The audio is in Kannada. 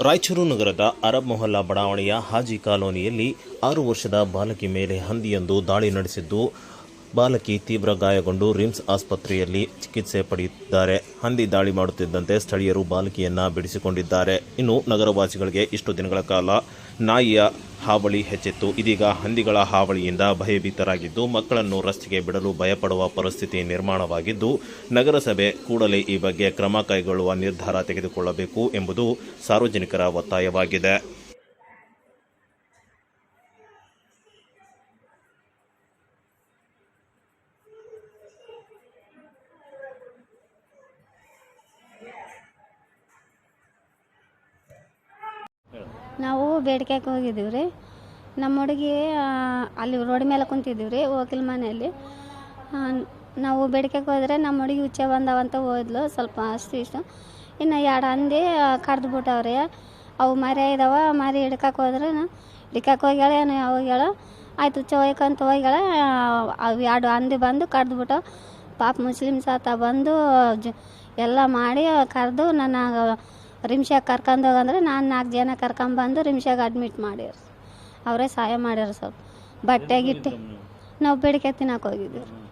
ರಾಯಚೂರು ನಗರದ ಅರಬ್ ಮೊಹಲ್ಲಾ ಬಡಾವಣೆಯ ಹಾಜಿ ಕಾಲೋನಿಯಲ್ಲಿ ಆರು ವರ್ಷದ ಬಾಲಕಿ ಮೇಲೆ ಹಂದಿಯೊಂದು ದಾಳಿ ನಡೆಸಿದ್ದು ಬಾಲಕಿ ತೀವ್ರ ಗಾಯಗೊಂಡು ರಿಮ್ಸ್ ಆಸ್ಪತ್ರೆಯಲ್ಲಿ ಚಿಕಿತ್ಸೆ ಪಡೆಯುತ್ತಿದ್ದಾರೆ ಹಂದಿ ದಾಳಿ ಮಾಡುತ್ತಿದ್ದಂತೆ ಸ್ಥಳೀಯರು ಬಾಲಕಿಯನ್ನ ಬಿಡಿಸಿಕೊಂಡಿದ್ದಾರೆ. ಇನ್ನು ನಗರವಾಸಿಗಳಿಗೆ ಇಷ್ಟು ದಿನಗಳ ಕಾಲ ನಾಯಿಯ ಹಾವಳಿ ಹೆಚ್ಚಿತ್ತು. ಇದೀಗ ಹಂದಿಗಳ ಹಾವಳಿಯಿಂದ ಭಯಭೀತರಾಗಿದ್ದು, ಮಕ್ಕಳನ್ನು ರಸ್ತೆಗೆ ಬಿಡಲು ಭಯಪಡುವ ಪರಿಸ್ಥಿತಿ ನಿರ್ಮಾಣವಾಗಿದ್ದು, ನಗರಸಭೆ ಕೂಡಲೇ ಈ ಬಗ್ಗೆ ಕ್ರಮ ಕೈಗೊಳ್ಳುವ ನಿರ್ಧಾರ ತೆಗೆದುಕೊಳ್ಳಬೇಕು ಎಂಬುದು ಸಾರ್ವಜನಿಕರ ಒತ್ತಾಯವಾಗಿದೆ. ನಾವು ಬೇಡಿಕೆಗೆ ಹೋಗಿದ್ದೀವಿ ರೀ. ನಮ್ಮ ಹುಡುಗಿ ಅಲ್ಲಿ ರೋಡ್ ಮೇಲೆ ಕುಂತಿದ್ದೀವಿ ರೀ, ವಕೀಲ ಮನೆಯಲ್ಲಿ. ನಾವು ಬೇಡಿಕೆಗೆ ಹೋದರೆ ನಮ್ಮ ಹುಡುಗಿ ಹುಚ್ಚೆ ಬಂದಾವಂತ ಹೋದ್ಲು ಸ್ವಲ್ಪ ಅಷ್ಟು ಇಷ್ಟು. ಇನ್ನು ಎರಡು ಹಂದಿ ಕಡ್ದು ಬಿಟ್ಟವ್ರಿ. ಅವು ಮರಿ ಇದಾವ ಮರಿ ಹಿಡ್ಕಕ್ಕೆ ಹೋದ್ರೆ ಹಿಡ್ಕಕ್ಕೆ ಹೋಗ್ಯಾಳ, ಏನು ಹೋಗ್ಯಾಳ? ಆಯ್ತು ಹುಚ್ಚ ಹೋಯ್ಕಂತ ಹೋಗ್ಯಾಳ. ಅವು ಎರಡು ಹಂದಿ ಬಂದು ಕಡ್ದು ಬಿಟ್ಟವು ಪಾಪ ಮುಸ್ಲಿಮ್ಸ್ ಆತ ಬಂದು, ಜ, ಎಲ್ಲ ಮಾಡಿ ಕರೆದು ನನ್ನ ರಿಮ್ಶಾಗ ಕರ್ಕೊಂಡೋಗಂದ್ರೆ ನಾನು ನಾಲ್ಕು ಜನ ಕರ್ಕೊಂಬಂದು ರಿಮ್ಶಾಗ ಅಡ್ಮಿಟ್ ಮಾಡಿರು. ಅವರೇ ಸಹಾಯ ಮಾಡ್ಯಾರ ಸ್ವಲ್ಪ ಬಟ್ಟೆ ಗಿಟ್ಟೆ ನಾವು? ಬೇಡಿಕೆ ತಿನ್ನಕ್ಕೆ ಹೋಗಿದ್ದೀವಿ.